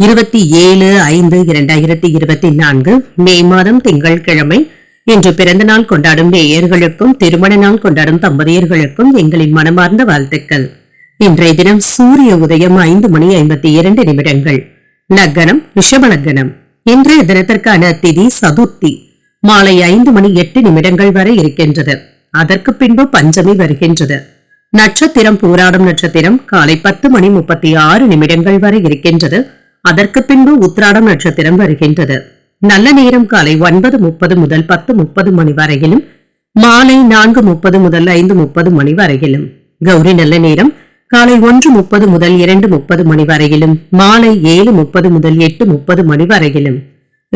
இருபத்தி ஏழு ஐந்து இரண்டாயிரத்தி இருபத்தி நான்கு மே மாதம் திங்கட்கிழமை இன்று பிறந்த நாள் கொண்டாடும் நேயர்களுக்கும் திருமண நாள் கொண்டாடும் தம்பதியர்களுக்கும் எங்களின் மனமார்ந்த வாழ்த்துக்கள். இன்றைய தினம் சூரிய உதயம் ஐந்து மணி ஐம்பத்தி இரண்டு நிமிடங்கள். லக்னம் ரிஷப லக்னம். இன்றைய தினத்திற்கான திதி சதுர்த்தி. மாலை ஐந்து மணி எட்டு நிமிடங்கள் வரை இருக்கின்றது. அதற்கு பின்பு பஞ்சமி வருகின்றது. நட்சத்திரம் போராடும் நட்சத்திரம் காலை பத்து மணி முப்பத்தி ஆறு நிமிடங்கள் வரை இருக்கின்றது. அதற்கு பின்பு உத்ராடம் நட்சத்திரம் வருகின்றது. நல்ல நேரம் காலை ஒன்பது முப்பது முதல் பத்து முப்பது மணி வரையிலும் மாலை நான்கு முப்பது முதல் ஐந்து முப்பது மணி வரையிலும். கௌரி நல்ல நேரம் காலை ஒன்று முப்பது முதல் இரண்டு முப்பது மணி வரையிலும் மாலை ஏழு முப்பது முதல் எட்டு முப்பது மணி வரையிலும்.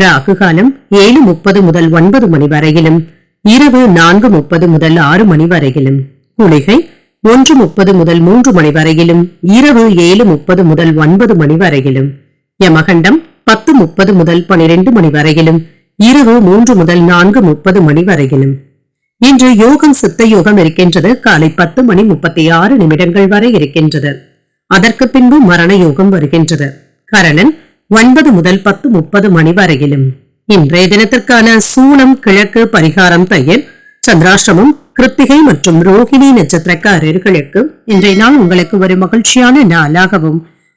ராகு காலம் ஏழு முப்பது முதல் ஒன்பது மணி வரையிலும் இரவு நான்கு முப்பது முதல் ஆறு மணி வரையிலும். குளிகை ஒன்று முப்பது முதல் மூன்று மணி வரையிலும் இரவு ஏழு முப்பது முதல் ஒன்பது மணி வரையிலும். யமகண்டம் பத்து முப்பது முதல் பனிரெண்டு மணி வரையிலும் இரவு மூன்று முதல் நான்கு முப்பது மணி வரையிலும். இன்று யோகம் சித்த யோகம் இருக்கின்றது. காலை பத்து மணி முப்பத்தி ஆறு நிமிடங்கள் வரை இருக்கின்றது. அதற்கு பின்பு மரண யோகம் வருகின்றது. கரணன் ஒன்பது முதல் பத்து முப்பது மணி வரையிலும். இன்றைய தினத்திற்கான சூனம் கிழக்கு பரிகாரம் தையல் சந்திராஷ்டமம் கிருத்திகை மற்றும் ரோஹிணி நட்சத்திரக்காரர்களுக்கு இன்றைய நாள் உங்களுக்கு ஒரு மகிழ்ச்சியான நாளாகவும்